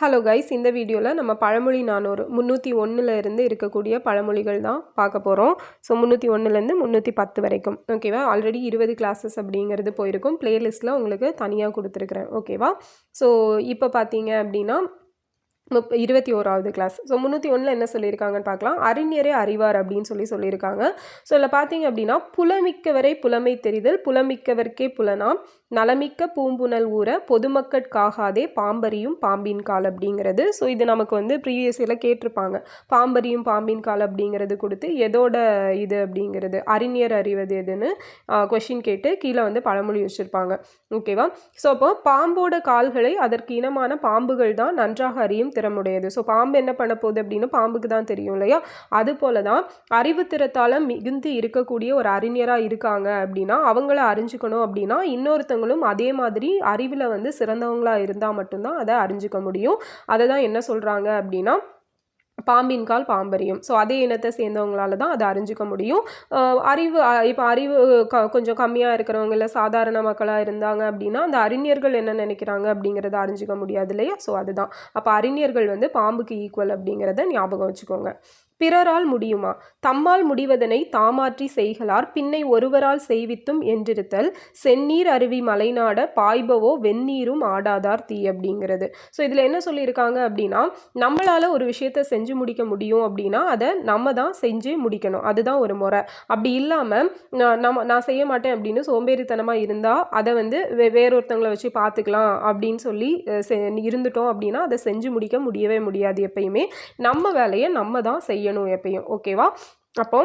Hello guys இந்த வீடியோவில் நம்ம பழமொழி நானூறு முந்நூற்றி ஒன்றுலேருந்து இருந்து இருக்கக்கூடிய பழமொழிகள் தான் பார்க்க போகிறோம் ஸோ முந்நூற்றி ஒன்றுலேருந்து முந்நூற்றி பத்து வரைக்கும். ஓகேவா ஆல்ரெடி இருபது கிளாஸஸ் அப்படிங்கிறது போயிருக்கும். பிளேலிஸ்ட்டில் உங்களுக்கு தனியாக கொடுத்துருக்குறேன். ஓகேவா ஸோ இப்போ பார்த்தீங்க அப்படின்னா முப் இருபத்தி ஓராவது கிளாஸ் ஸோ முந்நூற்றி ஒன்றில் என்ன சொல்லியிருக்காங்கன்னு பார்க்கலாம். அறிஞரே அறிவார் அப்படின்னு சொல்லி சொல்லியிருக்காங்க. ஸோ இதில் பார்த்தீங்க அப்படின்னா புலமிக்கவரை புலமை தெரிதல் புலமிக்கவர்க்கே புலனாம் நலமிக்க பூம்புனல் ஊற பொதுமக்கட்காகாதே பாம்பரியும் பாம்பின் கால் அப்படிங்கிறது. ஸோ இது நமக்கு வந்து ப்ரீவியஸ் இயரில் கேட்டிருப்பாங்க. பாம்பரியும் பாம்பின் கால் அப்படிங்கிறது கொடுத்து எதோட இது அப்படிங்கிறது அறிஞர் அறிவது எதுன்னு கொஷின் கேட்டு கீழே வந்து பழமொழி வச்சுருப்பாங்க. ஓகேவா ஸோ அப்போ பாம்போட கால்களை அதற்கு இனமான பாம்புகள் தான் நன்றாக அறியும் திறமுடையது. ஸோ பாம்பு என்ன பண்ண போகுது அப்படின்னு பாம்புக்கு தான் தெரியும் இல்லையா? அது போல தான் அறிவு திறத்தால் மிகுந்து இருக்கக்கூடிய ஒரு அறிஞராக இருக்காங்க அப்படின்னா அவங்கள அறிஞ்சுக்கணும் அப்படின்னா இன்னொருத்தவங்களும் அதே மாதிரி அறிவில் வந்து சிறந்தவங்களாக இருந்தால் மட்டும்தான் அதை அறிஞ்சிக்க முடியும். அதை தான் என்ன சொல்கிறாங்க அப்படின்னா பாம்பின் கால் பாம்பரியும் ஸோ அதே இனத்தை சேர்ந்தவங்களால தான் அதை அறிஞ்சிக்க முடியும். அறிவு இப்போ அறிவு க கொஞ்சம் கம்மியாக இருக்கிறவங்க இல்லை சாதாரண மக்களாக இருந்தாங்க அப்படின்னா அந்த அறிஞர்கள் என்ன நினைக்கிறாங்க அப்படிங்கிறத அறிஞ்சிக்க முடியாது இல்லையா? ஸோ அதுதான். அப்போ அறிஞர்கள் வந்து பாம்புக்கு ஈக்குவல் அப்படிங்கிறத ஞாபகம் வச்சுக்கோங்க. பிறரால் முடியுமா? தம்மால் முடிவதனை தாமாற்றி செய்கலார் பின்னை ஒருவரால் செய்வித்தும் என்றிருத்தல். செந்நீர் அருவி மலைநாட பாய்பவோ வெந்நீரும் ஆடாதார் தீ அப்படிங்கிறது. ஸோ இதில் என்ன சொல்லியிருக்காங்க அப்படின்னா நம்மளால் ஒரு விஷயத்தை செஞ்சு முடிக்க முடியும் அப்படின்னா அதை நம்ம தான் செஞ்சு முடிக்கணும். அதுதான் ஒரு முறை. அப்படி இல்லாமல் நம்ம நான் செய்ய மாட்டேன் அப்படின்னு சோம்பேறித்தனமாக இருந்தால் அதை வந்து வே வேறொருத்தவங்களை வச்சு பார்த்துக்கலாம் அப்படின்னு சொல்லி செ- இருந்துட்டோம் அப்படின்னா அதை செஞ்சு முடிக்க முடியவே முடியாது எப்பயுமே. நம்ம வேலையை நம்ம தான் செய்யணும். எப்பயும். ஓகேவா அப்போ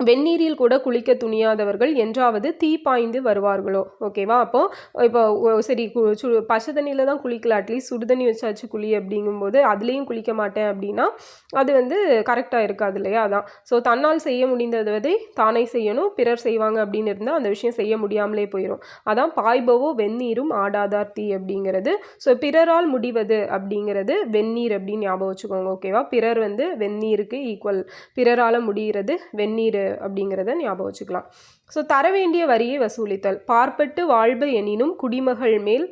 வெந்நீரில் கூட குளிக்க துணியாதவர்கள் என்றாவது தீ பாய்ந்து வருவார்களோ? ஓகேவா அப்போ இப்போ சரி கு- சு பச்சை தண்ணியில் தான் குளிக்கல. அட்லீஸ்ட் சுடுதண்ணி வச்சாச்சு குளி அப்படிங்கும்போது அதுலேயும் குளிக்க மாட்டேன் அப்படின்னா அது வந்து கரெக்டாக இருக்காது இல்லையா? அதான். ஸோ தன்னால் செய்ய முடிந்ததை தானே செய்யணும். பிறர் செய்வாங்க அப்படின்னு இருந்தால் அந்த விஷயம் செய்ய முடியாமலே போயிடும் அதான் பாய்பவோ வெந்நீரும் ஆடாதார் தீ அப்படிங்கிறது. ஸோ பிறரால் முடிவது அப்படிங்கிறது வெந்நீர் அப்படின்னு ஞாபகம் வச்சுக்கோங்க. ஓகேவா பிறர் வந்து வெந்நீருக்கு ஈக்குவல் பிறரால் முடிகிறது வெந்நீர் அப்படிங்கிறத ஞாபகம் வச்சுக்கலாம். ஸோ தர வேண்டிய வரியை வசூலித்தல். பார்ப்பட்டு வாழ்வு எனினும் குடிமகள் மேல்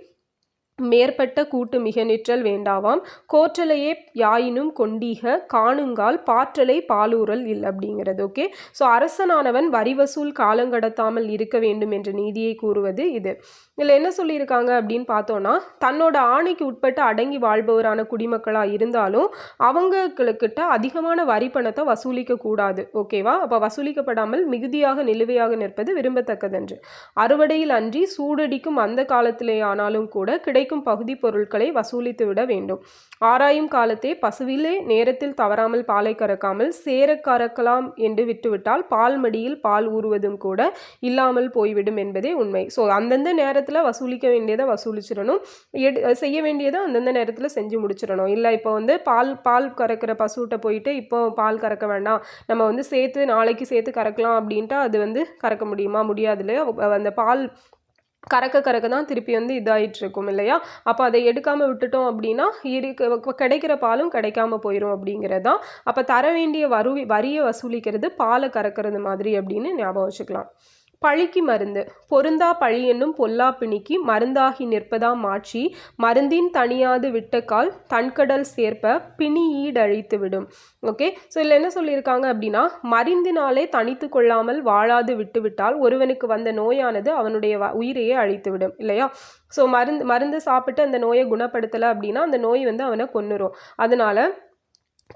மேற்பட்ட கூட்டு மிக நிற்றல் வேண்டாவாம். கோற்றலையே யாயினும் கொண்டீக காணுங்கால் பாற்றலை பாலூரல் இல் அப்படிங்கிறது ஓகே ஸோ அரசனானவன் வரி வசூல் காலங்கடத்தாமல் இருக்க வேண்டும் என்ற நீதியை கூறுவது இது. இதில் என்ன சொல்லியிருக்காங்க அப்படின்னு பார்த்தோன்னா தன்னோட ஆணைக்கு உட்பட்டு அடங்கி வாழ்பவரான குடிமக்களாக இருந்தாலும் அவங்களுக்கிட்ட அதிகமான வரி பணத்தை வசூலிக்க கூடாது. ஓகேவா? அப்போ வசூலிக்கப்படாமல் மிகுதியாக நிலுவையாக நிற்பது விரும்பத்தக்கதன்று. அறுவடையில் அன்றி சூடடிக்கும் அந்த காலத்திலே ஆனாலும் கூட கிடைக்கும் பகுதி பொருட்களை வசூலித்து விட வேண்டும். ஆராயும் காலத்தே பசுவிலே நேரத்தில் தவறாமல் பாலை கறக்காமல் சேர கறக்கலாம் என்று விட்டுவிட்டால் பால் மடியில் பால் ஊறுவதும் கூட இல்லாமல் போய்விடும் என்பதே உண்மை. ஸோ அந்தந்த நேரத்தில் வசூலிக்க வேண்டியதை வசூலிச்சிடணும். செய்ய வேண்டியதை அந்தந்த நேரத்தில் செஞ்சு முடிச்சிடணும். இல்லை இப்போ வந்து பால் பால் கறக்கிற பசுகிட்ட போயிட்டு இப்போ பால் கறக்க வேண்டாம். நம்ம வந்து சேர்த்து நாளைக்கு சேர்த்து கறக்கலாம் அப்படின்ட்டு அது வந்து கறக்க முடியுமா? முடியாது இல்லையா? அந்த பால் கறக்க கறக்க தான் திருப்பி வந்து இதாகிட்டு இருக்கும் இல்லையா? அப்போ அதை எடுக்காமல் விட்டுட்டோம் அப்படின்னா இருக்க கிடைக்கிற பாலும் கிடைக்காம போயிடும் அப்படிங்கிறது தான். அப்போ தர வேண்டிய வரு வரியை வசூலிக்கிறது பாலை கறக்கிறது மாதிரி அப்படின்னு ஞாபகம் வச்சுக்கலாம். பழிக்கு மருந்து. பொருந்தா பழி என்னும் பொல்லா பிணிக்கு மருந்தாகி நிற்பதாம் மாற்றி மருந்தின் தனியாது விட்டக்கால் தன்கடல் சேர்ப்ப பிணி ஈடழித்து விடும். ஓகே? ஸோ இதில் என்ன சொல்லியிருக்காங்க அப்படின்னா மருந்தினாலே தனித்து கொள்ளாமல் வாழாது விட்டுவிட்டால் ஒருவனுக்கு வந்த நோயானது அவனுடைய வ- உயிரையே அழித்துவிடும் இல்லையா? ஸோ மருந்து மருந்து சாப்பிட்டு அந்த நோயை குணப்படுத்தலை அப்படின்னா அந்த நோய் வந்து அவனை கொன்னுரும். அதனால்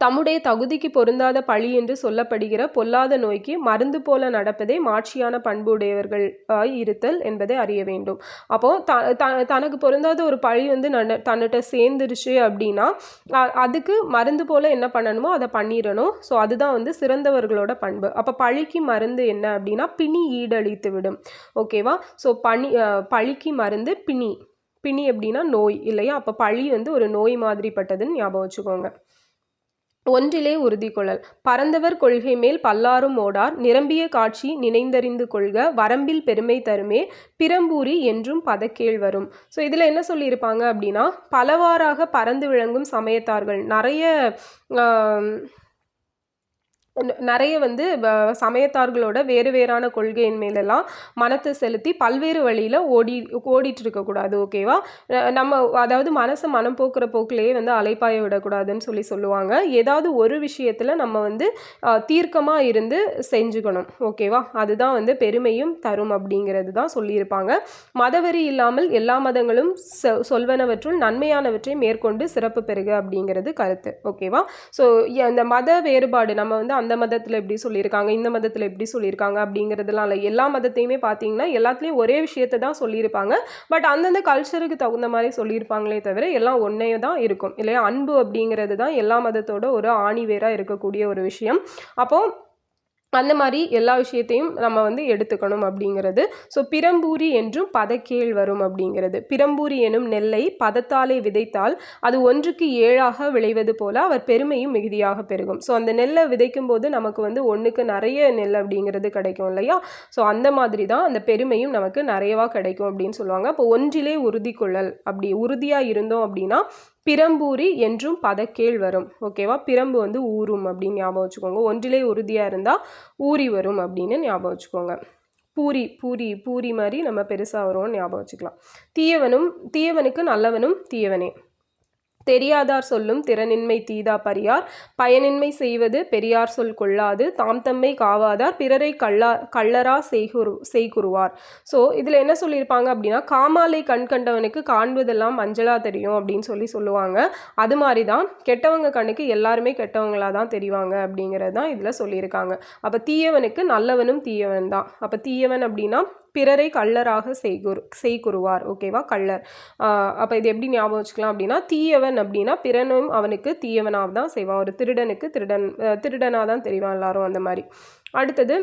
தம்முடைய தகுதிக்கு பொருந்தாத பழி என்று சொல்லப்படுகிற பொல்லாத நோய்க்கு மருந்து போல நடப்பதே மாட்சியான பண்புடையவர்கள் ஆய் இருத்தல் என்பதை அறிய வேண்டும். அப்போது த த- தனக்கு பொருந்தாத ஒரு பழி வந்து தன்னிட்ட சேர்ந்துருச்சு அப்படின்னா அதுக்கு மருந்து போல என்ன பண்ணணுமோ அதை பண்ணிடணும். ஸோ அதுதான் வந்து சிறந்தவர்களோட பண்பு. அப்போ பழிக்கு மருந்து என்ன அப்படின்னா பிணி ஈடழித்து விடும். ஓகேவா ஸோ பனி பழிக்கு மருந்து பிணி. பிணி அப்படின்னா நோய் இல்லையா? அப்போ பழி வந்து ஒரு நோய் மாதிரிப்பட்டதுன்னு ஞாபகம் வச்சுக்கோங்க. ஒன்றிலே உறுதி கொள்ளல். பரந்தவர் கொள்கை மேல் பல்லாரும் ஓடார். நிரம்பிய காட்சி நினைந்தறிந்து கொள்க. வரம்பில் பெருமை தருமே. பிறம்பூரி என்றும் பதக்கேள் வரும். ஸோ இதில் என்ன சொல்லியிருப்பாங்க அப்படின்னா பலவாறாக பறந்து விளங்கும் சமயத்தார்கள். நிறைய நிறைய வந்து வ- சமயத்தார்களோட வேறு வேறான கொள்கையின் மேலெல்லாம் மனத்தை செலுத்தி பல்வேறு வழியில் ஓடி ஓடிட்டு இருக்கக்கூடாது ஓகேவா நம்ம அதாவது மனசை மனம் போக்குற போக்கிலேயே வந்து அலைப்பாய விடக்கூடாதுன்னு சொல்லி சொல்லுவாங்க. ஏதாவது ஒரு விஷயத்தில் நம்ம வந்து தீர்க்கமாக இருந்து செஞ்சுக்கணும் ஓகேவா அதுதான் வந்து பெருமையும் தரும் அப்படிங்கிறது தான் சொல்லியிருப்பாங்க. மதவெறி இல்லாமல் எல்லா மதங்களும் சொ- சொல்வனவற்றுள் நன்மையானவற்றை மேற்கொண்டு சிறப்பு பெறுக அப்படிங்கிறது கருத்து ஓகேவா ஸோ இந்த மத வேறுபாடு நம்ம வந்து அந்த மதத்தில் எப்படி சொல்லியிருக்காங்க இந்த மதத்தில் எப்படி சொல்லியிருக்காங்க அப்படிங்கிறதுலாம் இல்லை. எல்லா மதத்தையுமே பார்த்தீங்கன்னா எல்லாத்துலேயும் ஒரே விஷயத்தை தான் சொல்லியிருப்பாங்க. பட் அந்தந்த கல்ச்சருக்கு தகுந்த மாதிரி சொல்லியிருப்பாங்களே தவிர எல்லாம் ஒன்றே தான் இருக்கும். இல்லையா? அன்பு அப்படிங்கிறது தான் எல்லா மதத்தோட ஒரு ஆணிவேராக இருக்கக்கூடிய ஒரு விஷயம். அப்போது அந்த மாதிரி எல்லா விஷயத்தையும் நம்ம வந்து எடுத்துக்கணும் அப்படிங்கிறது. ஸோ பிறம்பூரி என்றும் பதக்கேள் வரும் அப்படிங்கிறது. பிறம்பூரி எனும் நெல்லை பதத்தாலே விதைத்தால் அது ஒன்றுக்கு ஏழாக விளைவது போல அவர் பெருமையும் மிகுதியாக பெருகும். ஸோ அந்த நெல்லை விதைக்கும் போது நமக்கு வந்து ஒன்றுக்கு நிறைய நெல் அப்படிங்கிறது கிடைக்கும் இல்லையா? ஸோ அந்த மாதிரி தான் அந்த பெருமையும் நமக்கு நிறையவா கிடைக்கும் அப்படின்னு சொல்லுவாங்க. இப்போ ஒன்றிலே உறுதி கொள்ளல் அப்படி உறுதியாக இருந்தோம் அப்படின்னா பிறம்பூரி என்றும் பதக்கேள் வரும். ஓகேவா? பிறம்பு வந்து ஊறும் அப்படின்னு ஞாபகம் வச்சுக்கோங்க. ஒன்றிலே உறுதியாக இருந்தால் ஊறி வரும் அப்படின்னு ஞாபகம் வச்சுக்கோங்க. பூரி பூரி பூரி மாதிரி நம்ம பெருசாக வரும்னு ஞாபகம் வச்சுக்கலாம். தீயவனும் தீயவனுக்கு நல்லவனும் தீயவனே. தெரியாதார் சொல்லும் திறனின்மை தீதா பரியார். பயனின்மை செய்வது பெரியார் சொல் கொள்ளாது. தாம் தம்மை காவாதார் பிறரை கள்ளா கள்ளரா செய்குரு செய்குருவார். ஸோ இதில் என்ன சொல்லியிருப்பாங்க அப்படின்னா காமாலை கண் கண்டவனுக்கு காண்பதெல்லாம் மஞ்சளாக தெரியும் அப்படின்னு சொல்லி சொல்லுவாங்க. அது மாதிரி தான் கெட்டவங்க கண்ணுக்கு எல்லாருமே கெட்டவங்களாக தான் தெரிவாங்க அப்படிங்கிறது தான் இதில் சொல்லியிருக்காங்க. அப்போ தீயவனுக்கு நல்லவனும் தீயவன் தான். அப்போ தீயவன் அப்படின்னா பிறரை கள்ளராக செய்குரு செய்குருவார் ஓகேவா கள்ளர். அப்போ இது எப்படி ஞாபகம் வச்சுக்கலாம் அப்படின்னா தீயவன் அப்படின்னா பிறனும் அவனுக்கு தீயவனாக தான் செய்வான். ஒரு திருடனுக்கு திருடன் திருடனாக தான் தெரிவான் எல்லாரும் அந்த மாதிரி. அடுத்தது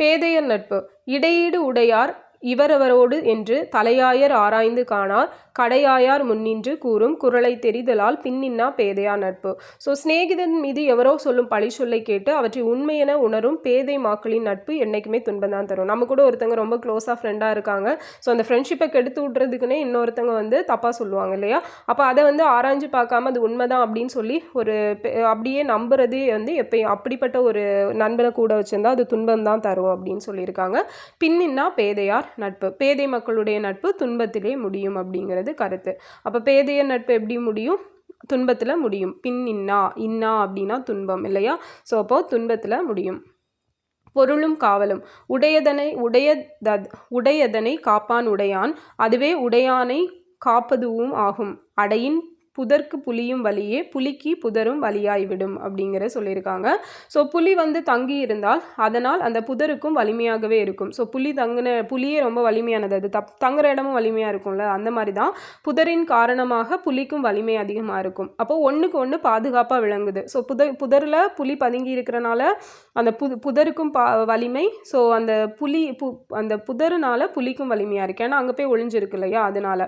பேதையர் நட்பு. இடையீடு உடையார் இவரவரோடு என்று தலையாயர் ஆராய்ந்து காணார். கடையாயார் முன்னின்று கூறும் குரலை தெரிதலால் பின்னின்னா பேதையார் நட்பு. ஸோ சிநேகிதன் மீது எவரோ சொல்லும் பழி சொல்லை கேட்டு அவற்றை உண்மையென உணரும் பேதை மாக்களின் நட்பு என்றைக்குமே துன்பம் தான் தரும். நம்ம கூட ஒருத்தங்க ரொம்ப க்ளோஸாக ஃப்ரெண்டாக இருக்காங்க. ஸோ அந்த ஃப்ரெண்ட்ஷிப்பை கெடுத்து விட்றதுக்குன்னே இன்னொருத்தங்க வந்து தப்பாக சொல்லுவாங்க இல்லையா? அப்போ அதை வந்து ஆராய்ஞ்சு பார்க்காம அது உண்மைதான் அப்படின்னு சொல்லி ஒரு பெ- அப்படியே நம்புறதே வந்து எப்பயும் அப்படிப்பட்ட ஒரு நண்பனை கூட வச்சுருந்தா அது துன்பம் தான் தரும் அப்படின்னு சொல்லியிருக்காங்க. பின்னின்னா பேதையார் நட்பு. பேதை மக்களுடைய நட்பு துன்பத்திலே முடியும் அப்படிங்கிறது கருத்து. அப்போ பேதைய நட்பு எப்படி முடியும்? துன்பத்தில் முடியும். பின் இன்னா இன்னா அப்படின்னா துன்பம் இல்லையா? ஸோ அப்போது துன்பத்தில் முடியும். பொருளும் காவலும். உடையதனை உடையத உடையதனை காப்பான் உடையான். அதுவே உடையானை காப்பதுவும் ஆகும். அடையின் புதர்க்கு புலியும் வழியே புலிக்கு புதரும் வழியாய்விடும் அப்படிங்கிற சொல்லியிருக்காங்க. ஸோ புலி வந்து தங்கி இருந்தால் அதனால் அந்த புதருக்கும் வலிமையாகவே இருக்கும். ஸோ புலி தங்கின புலியே ரொம்ப வலிமையானது. அது தப் தங்குற இடமும் வலிமையாக இருக்கும்ல? அந்த மாதிரி தான் புதரின் காரணமாக புலிக்கும் வலிமை அதிகமாக இருக்கும். அப்போ ஒன்றுக்கு ஒன்று பாதுகாப்பாக விளங்குது. ஸோ புத புதரில் புலி பதுங்கி இருக்கிறனால அந்த புது புதருக்கும் பா வலிமை ஸோ அந்த புலி பு அந்த புதருனால புலிக்கும் வலிமையாக இருக்கு. ஏன்னா அங்கே போய் ஒளிஞ்சிருக்கு இல்லையா? அதனால்.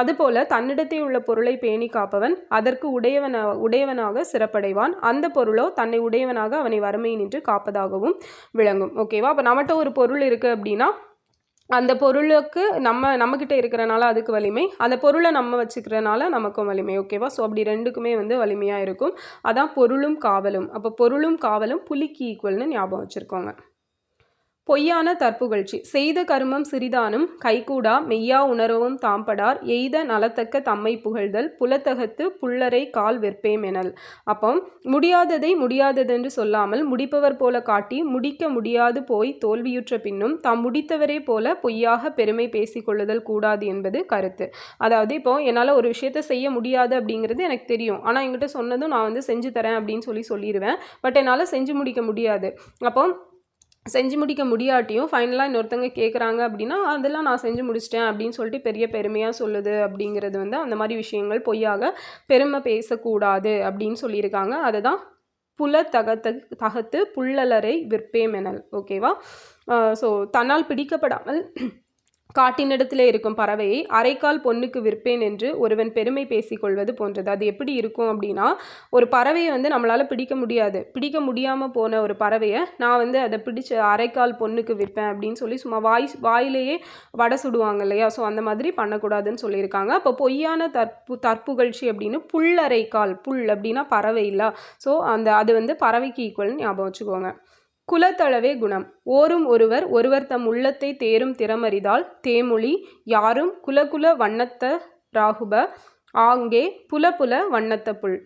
அதுபோல் தன்னிடத்தே உள்ள பொருளை பேணி காப்பவன் அதற்கு உடையவன உடையவனாக சிறப்படைவான். அந்த பொருளோ தன்னை உடையவனாக அவனை வறுமை நின்று காப்பதாகவும் விளங்கும். ஓகேவா அப்போ நம்மகிட்ட ஒரு பொருள் இருக்குது அப்படின்னா அந்த பொருளுக்கு நம்ம நம்மக்கிட்ட இருக்கிறனால அதுக்கு வலிமை அந்த பொருளை நம்ம வச்சுக்கிறனால நமக்கும் வலிமை. ஓகேவா ஸோ அப்படி ரெண்டுக்குமே வந்து வலிமையாக இருக்கும். அதான் பொருளும் காவலும். அப்போ பொருளும் காவலும் புலிக்கு ஈக்குவல்னு ஞாபகம் வச்சுருக்கோங்க. பொய்யான தற்புகழ்ச்சி. செய்த கருமம் சிறிதானும் கைகூடா மெய்யா உணரவும் தாம்படார் எய்த நலத்தக்க தம்மை புகழ்தல் புலத்தகத்து புல்லரை கால் வெற்பேம் எனல். அப்போ முடியாததை முடியாததென்று சொல்லாமல் முடிப்பவர் போல காட்டி முடிக்க முடியாது போய் தோல்வியுற்ற பின்னும் தாம் முடித்தவரே போல பொய்யாக பெருமை பேசிக்கொள்ளுதல் கூடாது என்பது கருத்து. அதாவது இப்போ என்னால் ஒரு விஷயத்தை செய்ய முடியாது அப்படிங்கிறது எனக்கு தெரியும். ஆனால் என்கிட்ட சொன்னதும் நான் வந்து செஞ்சு தரேன் அப்படின்னு சொல்லி சொல்லிடுவேன் பட் என்னால் செஞ்சு முடிக்க முடியாது. அப்போ செஞ்சு முடிக்க முடியாட்டியும் ஃபைனலாக இன்னொருத்தவங்க கேட்குறாங்க அப்படின்னா அதெல்லாம் நான் செஞ்சு முடிச்சிட்டேன் அப்படின்னு சொல்லிட்டு பெரிய பெருமையாக சொல்லுது அப்படிங்கிறது வந்து அந்த மாதிரி விஷயங்கள் பொய்யாக பெருமை பேசக்கூடாது அப்படின்னு சொல்லியிருக்காங்க. அதை தான் புல தகத்து தகத்து புள்ளலரை விற்பேமெனல். ஓகேவா? ஸோ தன்னால் பிடிக்கப்படாமல் காட்டினிடத்திலே இருக்கும் பறவையை அரைக்கால் பொண்ணுக்கு விற்பேன் என்று ஒருவன் பெருமை பேசிக்கொள்வது போன்றது. அது எப்படி இருக்கும் அப்படின்னா ஒரு பறவையை வந்து நம்மளால் பிடிக்க முடியாது. பிடிக்க முடியாமல் போன ஒரு பறவையை நான் வந்து அதை பிடிச்ச அரைக்கால் பொண்ணுக்கு விற்பேன் அப்படின்னு சொல்லி சும்மா வாய் வாயிலேயே வடை சுடுவாங்க இல்லையா? ஸோ அந்த மாதிரி பண்ணக்கூடாதுன்னு சொல்லியிருக்காங்க. அப்போ பொய்யான தற்பு தற்புகழ்ச்சி அப்படின்னு புல்லரைக்கால் புல் அப்படின்னா பறவை இல்லை. ஸோ அந்த அது வந்து பறவைக்கு ஈக்குவல்னு ஞாபகம் வச்சுக்கோங்க. குலத்தளவே குணம். ஓரும் ஒருவர் ஒருவர் தம் உள்ளத்தை தேரும் திறமறிதால் தேமொழி யாரும் குலகுல வண்ணத்த ராகுப ஆங்கே புல புல வண்ணத்த புல்.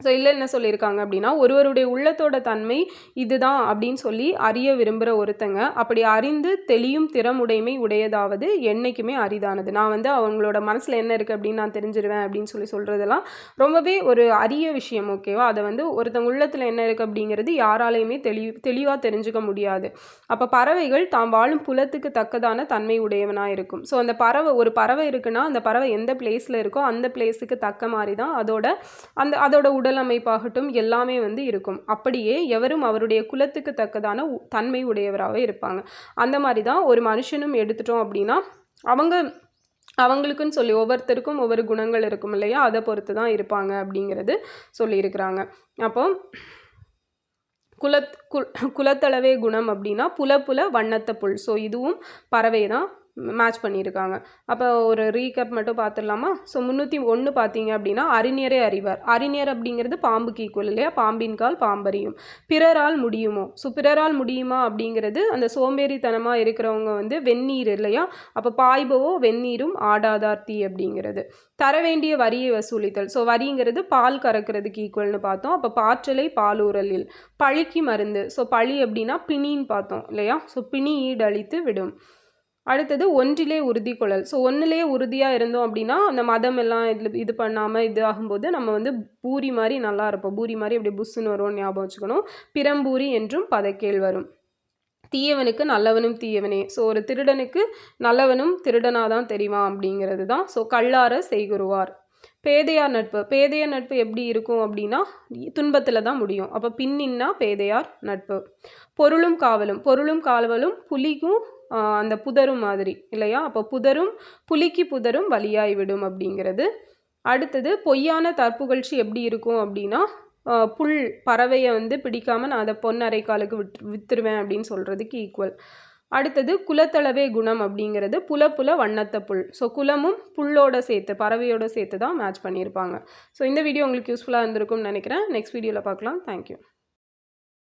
ஸோ இல்லை என்ன சொல்லியிருக்காங்க அப்படின்னா ஒருவருடைய உள்ளத்தோட தன்மை இதுதான் அப்படின்னு சொல்லி அறிய விரும்புகிற ஒருத்தங்க. அப்படி அறிந்து தெளியும் திறமுடைமை உடையதாவது என்றைக்குமே அரிதானது. நான் வந்து அவங்களோட மனசில் என்ன இருக்குது அப்படின்னு நான் தெரிஞ்சிருவேன் அப்படின்னு சொல்லி சொல்கிறதெல்லாம் ரொம்பவே ஒரு அரிய விஷயம் ஓகேவா அதை வந்து ஒருத்தங்க உள்ளத்தில் என்ன இருக்குது அப்படிங்கிறது யாராலையுமே தெளி தெளிவாக தெரிஞ்சுக்க முடியாது. அப்போ பறவைகள் தாம் வாழும் புலத்துக்கு தக்கதான தன்மை உடையவனாக இருக்கும். ஸோ அந்த பறவை ஒரு பறவை இருக்குன்னா அந்த பறவை எந்த பிளேஸில் இருக்கோ அந்த பிளேஸுக்கு தக்க மாதிரி தான் அதோட அந்த அதோட உடல் அமைப்பாகட்டும் எல்லாமே வந்து இருக்கும். அப்படியே எவரும் அவருடைய குலத்துக்கு தக்கதான தன்மை உடையவராகவே இருப்பாங்க. அந்த மாதிரி தான் ஒரு மனுஷனும் எடுத்துட்டோம் அப்படின்னா அவங்க அவங்களுக்குன்னு சொல்லி ஒவ்வொருத்தருக்கும் ஒவ்வொரு குணங்கள் இருக்கும் இல்லையா? அதை பொறுத்து தான் இருப்பாங்க அப்படிங்கிறது சொல்லியிருக்கிறாங்க. அப்போ குலத் குல் குலத்தளவே குணம் அப்படின்னா புல புல வண்ணத்தை புல். ஸோ இதுவும் பறவை தான் மேட்ச் பண்ணியிருக்காங்க. அப்போ ஒரு ரீகப் மட்டும் பார்த்துடலாமா? ஸோ முந்நூற்றி ஒன்று பார்த்தீங்க அப்படின்னா அறிஞரே அறிவார். அறிஞர் அப்படிங்கிறது பாம்புக்கு ஈக்குவல் இல்லையா? பாம்பின் கால் பாம்பறியும். பிறரால் முடியுமோ? ஸோ பிறரால் முடியுமா அப்படிங்கிறது அந்த சோம்பேறித்தனமாக இருக்கிறவங்க வந்து வெந்நீர் இல்லையா? அப்போ பாய்பவோ வெந்நீரும் ஆடாதார் தீ அப்படிங்கிறது. தர வேண்டிய வரியை வசூலித்தல். ஸோ வரிங்கிறது பால் கறக்கிறதுக்கு ஈக்குவல்னு பார்த்தோம். அப்போ பாற்றலை பாலூரலில் பழிக்கு மருந்து. ஸோ பழி அப்படின்னா பிணின்னு பார்த்தோம் இல்லையா? ஸோ பிணி ஈடழித்து விடும். அடுத்தது ஒன்றிலே உறுதி கொள்ளல். ஸோ ஒன்றிலே உறுதியாக இருந்தோம் அப்படின்னா அந்த மதம் எல்லாம் இதில் இது பண்ணாமல் இது ஆகும்போது நம்ம வந்து பூரி மாதிரி நல்லா இருப்போம். பூரி மாதிரி அப்படி புஷ்ஷுன்னு வரும்னு ஞாபகம் வச்சுக்கணும். பிறம்பூரி என்றும் பதக்கேள் வரும். தீயவனுக்கு நல்லவனும் தீயவனே. ஸோ ஒரு திருடனுக்கு நல்லவனும் திருடனாக தான் தெரிவான் அப்படிங்கிறது தான். ஸோ கல்லார செய்குருவார். பேதையார் நட்பு. பேதையார் நட்பு எப்படி இருக்கும் அப்படின்னா துன்பத்தில் தான் முடியும். அப்போ பின்னின்னா பேதையார் நட்பு. பொருளும் காவலும். பொருளும் காவலும் புலிக்கும் அந்த புதரும் மாதிரி இல்லையா? அப்போ புதரும் புலிக்கு புதரும் வழியாய் விடும் அப்படிங்கிறது. அடுத்தது பொய்யான தற்புகழ்ச்சி எப்படி இருக்கும் அப்படின்னா புல் பறவையை வந்து பிடிக்காமல் நான் அதை பொன் அரைக்காலுக்கு விட் விற்றுருவேன் அப்படின்னு சொல்கிறதுக்கு ஈக்குவல் அடுத்தது குலத்தளவே குணம் அப்படிங்கிறது புல புல வண்ணத்த புல். ஸோ குலமும் புல்லோட சேர்த்து பறவையோட சேர்த்து தான் மேட்ச் பண்ணியிருப்பாங்க. ஸோ இந்த வீடியோ உங்களுக்கு யூஸ்ஃபுல்லாக இருந்திருக்கும்னு நினைக்கிறேன். நெக்ஸ்ட் வீடியோவில் பார்க்கலாம். தேங்க்யூ